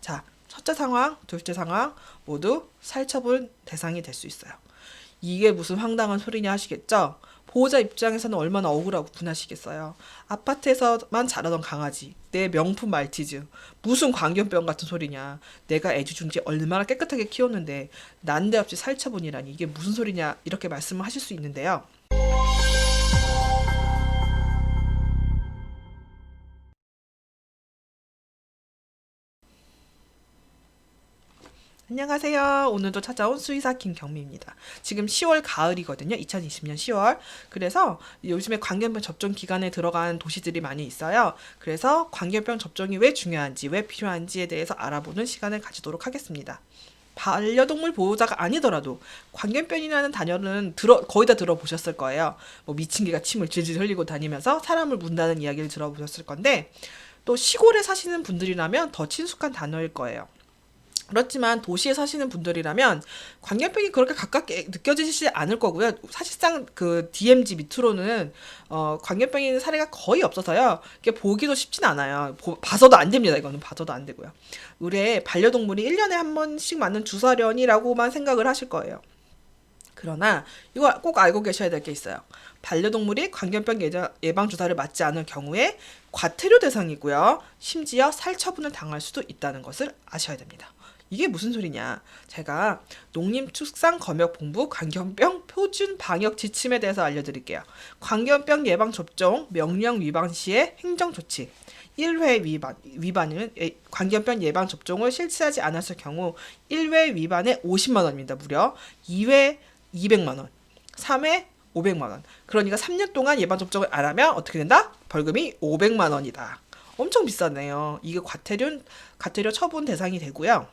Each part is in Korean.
자, 첫째 상황, 둘째 상황 모두 살처분 대상이 될 수 있어요. 이게 무슨 황당한 소리냐 하시겠죠? 보호자 입장에서는 얼마나 억울하고 분하시겠어요. 아파트에서만 자라던 강아지, 내 명품 말티즈, 무슨 광견병 같은 소리냐. 내가 애지중지 얼마나 깨끗하게 키웠는데 난데없이 살처분이라니 이게 무슨 소리냐 이렇게 말씀을 하실 수 있는데요. 안녕하세요. 오늘도 찾아온 수의사 김경미입니다. 지금 10월 가을이거든요. 2020년 10월. 그래서 요즘에 광견병 접종 기간에 들어간 도시들이 많이 있어요. 그래서 광견병 접종이 왜 중요한지, 왜 필요한지에 대해서 알아보는 시간을 가지도록 하겠습니다. 반려동물 보호자가 아니더라도 광견병이라는 단어는 들어 거의 다 들어보셨을 거예요. 뭐 미친 개가 침을 질질 흘리고 다니면서 사람을 문다는 이야기를 들어보셨을 건데 또 시골에 사시는 분들이라면 더 친숙한 단어일 거예요. 그렇지만 도시에 사시는 분들이라면 광견병이 그렇게 가깝게 느껴지지 않을 거고요. 사실상 그 DMZ 밑으로는 어, 광견병인 사례가 거의 없어서요. 이게 보기도 쉽진 않아요. 보, 봐서도 안 됩니다. 이거는 봐서도 안 되고요. 의뢰 반려동물이 1년에 한 번씩 맞는 주사련이라고만 생각을 하실 거예요. 그러나 이거 꼭 알고 계셔야 될 게 있어요. 반려동물이 광견병 예방 주사를 맞지 않을 경우에 과태료 대상이고요. 심지어 살처분을 당할 수도 있다는 것을 아셔야 됩니다. 이게 무슨 소리냐? 제가 농림축산검역본부 광견병 표준 방역 지침에 대해서 알려드릴게요. 광견병 예방 접종 명령 위반 시의 행정 조치. 1회 위반 위반은 광견병 예방 접종을 실시하지 않았을 경우 1회 위반에 50만 원입니다. 무려 2회 200만 원. 3회 500만 원. 그러니까 3년 동안 예방 접종을 안 하면 어떻게 된다? 벌금이 500만 원이다. 엄청 비싸네요. 이게 과태료 과태료 처분 대상이 되고요.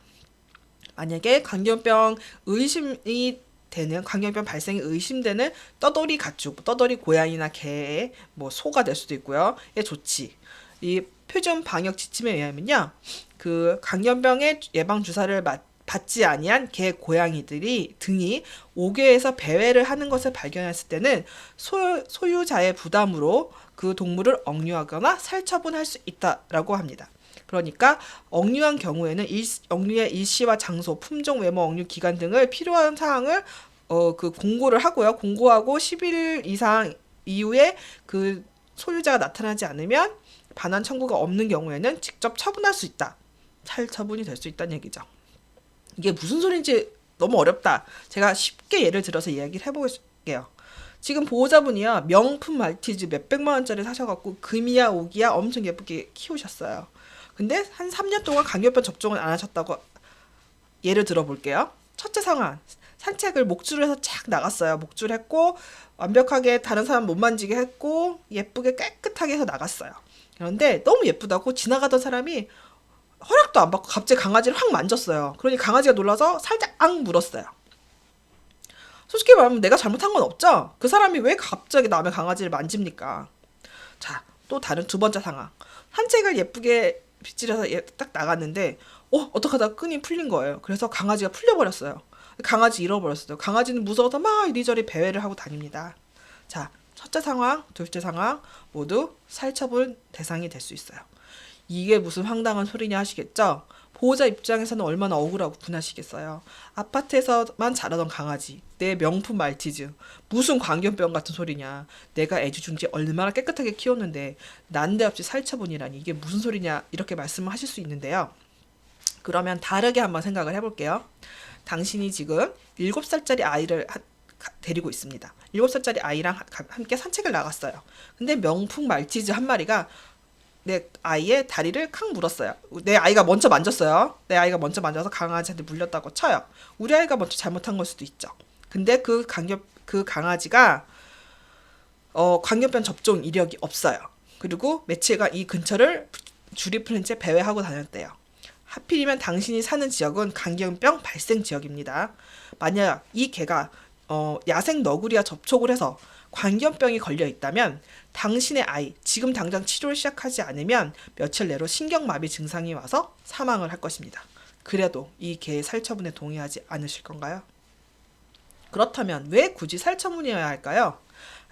만약에 광견병 의심이 되는 광견병 발생이 의심되는 떠돌이 가축, 떠돌이 고양이나 개, 뭐 소가 될 수도 있고요. 의 조치. 이 표준 방역 지침에 의하면요. 그 광견병의 예방 주사를 맞 받지 아니한 개, 고양이들이 등이 5개에서 배회를 하는 것을 발견했을 때는 소, 소유자의 부담으로 그 동물을 억류하거나 살처분할 수 있다라고 합니다. 그러니까 억류한 경우에는 일, 억류의 일시와 장소, 품종, 외모, 억류 기간 등을 필요한 사항을 어, 그 공고를 하고요. 공고하고 10일 이상 이후에 그 소유자가 나타나지 않으면 반환 청구가 없는 경우에는 직접 처분할 수 있다. 살 처분이 될 수 있다는 얘기죠. 이게 무슨 소리인지 너무 어렵다. 제가 쉽게 예를 들어서 이야기를 해볼게요. 지금 보호자분이요 명품 말티즈 몇백만 원짜리 사셔갖고 금이야 오기야 엄청 예쁘게 키우셨어요. 근데 한 3년 동안 강요병 접종을 안 하셨다고 예를 들어 볼게요. 첫째 상황. 산책을 목줄을 해서 착 나갔어요. 목줄 했고 완벽하게 다른 사람 못 만지게 했고 예쁘게 깨끗하게 해서 나갔어요. 그런데 너무 예쁘다고 지나가던 사람이 허락도 안 받고 갑자기 강아지를 확 만졌어요. 그러니 강아지가 놀라서 살짝 앙 물었어요. 솔직히 말하면 내가 잘못한 건 없죠? 그 사람이 왜 갑자기 남의 강아지를 만집니까? 자, 또 다른 두 번째 상황. 산책을 예쁘게 빗질해서 딱 나갔는데 어 어떡하다 끈이 풀린 거예요. 그래서 강아지가 풀려버렸어요. 강아지 잃어버렸어요. 강아지는 무서워서 막 이리저리 배회를 하고 다닙니다. 자, 첫째 상황, 둘째 상황 모두 살처분 대상이 될 수 있어요. 이게 무슨 황당한 소리냐 하시겠죠? 보호자 입장에서는 얼마나 억울하고 분하시겠어요. 아파트에서만 자라던 강아지, 내 명품 말티즈, 무슨 광견병 같은 소리냐. 내가 애지중지 얼마나 깨끗하게 키웠는데 난데없이 살처분이라니 이게 무슨 소리냐 이렇게 말씀을 하실 수 있는데요. 그러면 다르게 한번 생각을 해볼게요. 당신이 지금 7살짜리 아이를 하, 데리고 있습니다. 7살짜리 아이랑 함께 산책을 나갔어요. 근데 명품 말티즈 한 마리가 내 아이의 다리를 칵 물었어요. 내 아이가 먼저 만졌어요. 내 아이가 먼저 만져서 강아지한테 물렸다고 쳐요. 우리 아이가 먼저 잘못한 걸 수도 있죠. 근데 그 강력 그 강아지가 어 광견병 접종 이력이 없어요. 그리고 매체가 이 근처를 풀린 채 배회하고 다녔대요. 하필이면 당신이 사는 지역은 강견병 발생 지역입니다. 만약 이 개가 어, 야생 너구리와 접촉을 해서 광견병이 걸려 있다면 당신의 아이 지금 당장 치료를 시작하지 않으면 며칠 내로 신경마비 증상이 와서 사망을 할 것입니다. 그래도 이 개의 살처분에 동의하지 않으실 건가요? 그렇다면 왜 굳이 살처분이어야 할까요?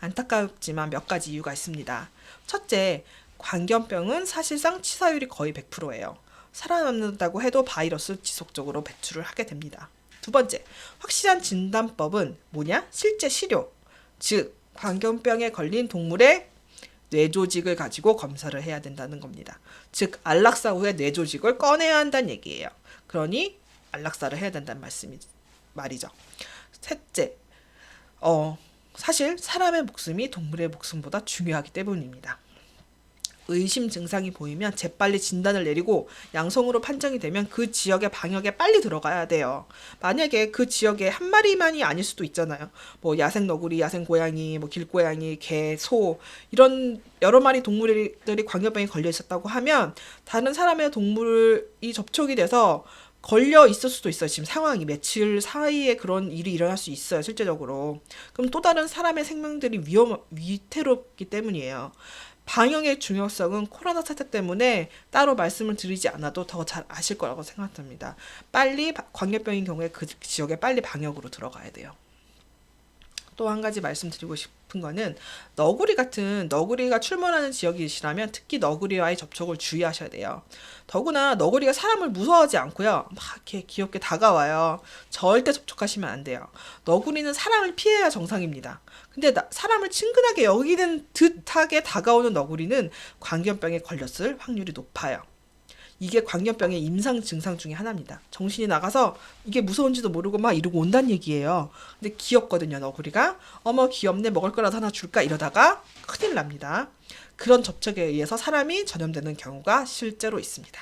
안타깝지만 몇 가지 이유가 있습니다. 첫째, 광견병은 사실상 치사율이 거의 100%예요. 살아남는다고 해도 바이러스 지속적으로 배출을 하게 됩니다. 두 번째, 확실한 진단법은 뭐냐? 실제 시료. 즉, 광견병에 걸린 동물의 뇌조직을 가지고 검사를 해야 된다는 겁니다. 즉, 안락사 후에 뇌조직을 꺼내야 한다는 얘기예요. 그러니 안락사를 해야 된다는 말씀이 말이죠. 셋째, 어, 사실 사람의 목숨이 동물의 목숨보다 중요하기 때문입니다. 의심 증상이 보이면 재빨리 진단을 내리고 양성으로 판정이 되면 그 지역의 방역에 빨리 들어가야 돼요. 만약에 그 지역에 한 마리만이 아닐 수도 있잖아요. 뭐 야생 너구리, 야생 고양이, 뭐 길고양이, 개, 소 이런 여러 마리 동물들이 광견병에 걸려 있었다고 하면 다른 사람의 동물이 접촉이 돼서 걸려 있을 수도 있어요. 지금 상황이 며칠 사이에 그런 일이 일어날 수 있어요. 실제적으로. 그럼 또 다른 사람의 생명들이 위험 위태롭기 때문이에요. 방역의 중요성은 코로나 사태 때문에 따로 말씀을 드리지 않아도 더 잘 아실 거라고 생각합니다. 빨리 바- 광견병인 경우에 그 지역에 빨리 방역으로 들어가야 돼요. 또 한 가지 말씀드리고 싶은 거는 너구리 같은 너구리가 출몰하는 지역이시라면 특히 너구리와의 접촉을 주의하셔야 돼요. 더구나 너구리가 사람을 무서워하지 않고요. 막 이렇게 귀엽게 다가와요. 절대 접촉하시면 안 돼요. 너구리는 사람을 피해야 정상입니다. 근데 나- 사람을 친근하게 여기는 듯하게 다가오는 너구리는 광견병에 걸렸을 확률이 높아요. 이게 광견병의 임상 증상 중에 하나입니다. 정신이 나가서 이게 무서운지도 모르고 막 이러고 온다는 얘기예요. 근데 귀엽거든요, 너구리가. 어머, 귀엽네, 먹을 거라도 하나 줄까? 이러다가 큰일 납니다. 그런 접촉에 의해서 사람이 전염되는 경우가 실제로 있습니다.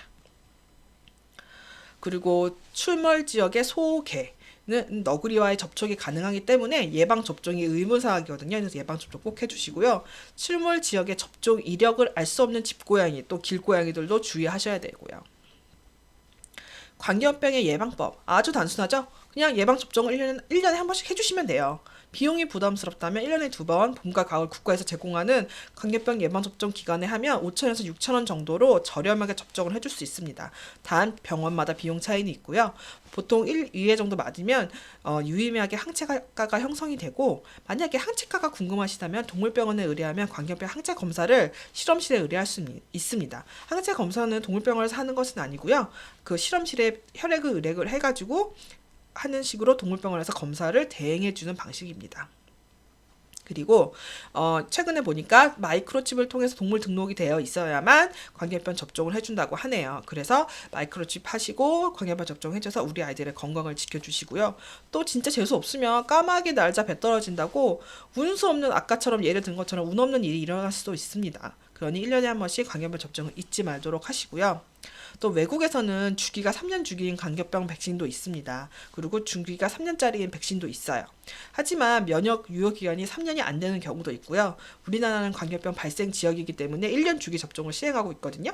그리고 출몰 지역의 소개는 너구리와의 접촉이 가능하기 때문에 예방 접종이 의무사항이거든요. 그래서 예방 접종 꼭 해주시고요. 출몰 지역의 접종 이력을 알 수 없는 집고양이 또 길고양이들도 주의하셔야 되고요. 광견병의 예방법 아주 단순하죠. 그냥 예방 접종을 1년에, 1년에 한 번씩 해주시면 돼요. 비용이 부담스럽다면 1년에 두 번 봄과 가을 국가에서 제공하는 광견병 예방 접종 기간에 하면 5천에서 6천 원 정도로 저렴하게 접종을 해줄 수 있습니다. 단 병원마다 비용 차이는 있고요. 보통 1, 2회 정도 맞으면 어, 유의미하게 항체가가 형성이 되고 만약에 항체가가 궁금하시다면 동물병원에 의뢰하면 광견병 항체 검사를 실험실에 의뢰할 수 있- 있습니다. 항체 검사는 동물병원에서 하는 것은 아니고요. 그 실험실에 혈액을 의뢰를 해가지고 하는 식으로 동물병원에서 검사를 대행해 주는 방식입니다. 그리고 어, 최근에 보니까 마이크로칩을 통해서 동물 등록이 되어 있어야만 광견병 접종을 해준다고 하네요. 그래서 마이크로칩 하시고 광견병 접종해줘서 우리 아이들의 건강을 지켜주시고요. 또 진짜 재수 없으면 까마귀 날자 배 떨어진다고 운수 없는 아까처럼 예를 든 것처럼 운 없는 일이 일어날 수도 있습니다. 그러니 1년에 한 번씩 광견병 접종을 잊지 말도록 하시고요. 또 외국에서는 주기가 3년 주기인 광견병 백신도 있습니다. 그리고 중기가 3년짜리인 백신도 있어요. 하지만 면역 유효 기간이 3년이 안 되는 경우도 있고요. 우리나라는 광견병 발생 지역이기 때문에 1년 주기 접종을 시행하고 있거든요.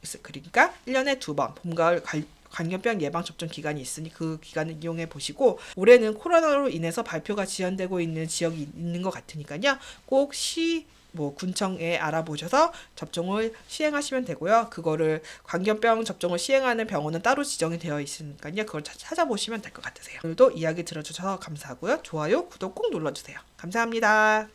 그래서 그러니까 1년에 두 번 봄, 가을 관- 광견병 예방 접종 기간이 있으니 그 기간을 이용해 보시고 올해는 코로나로 인해서 발표가 지연되고 있는 지역이 있는 것 같으니까요. 꼭 시 뭐 군청에 알아보셔서 접종을 시행하시면 되고요. 그거를 광견병 접종을 시행하는 병원은 따로 지정이 되어 있으니까요. 그걸 차- 찾아보시면 될 것 같으세요. 오늘도 이야기 들어주셔서 감사하고요. 좋아요, 구독 꼭 눌러주세요. 감사합니다.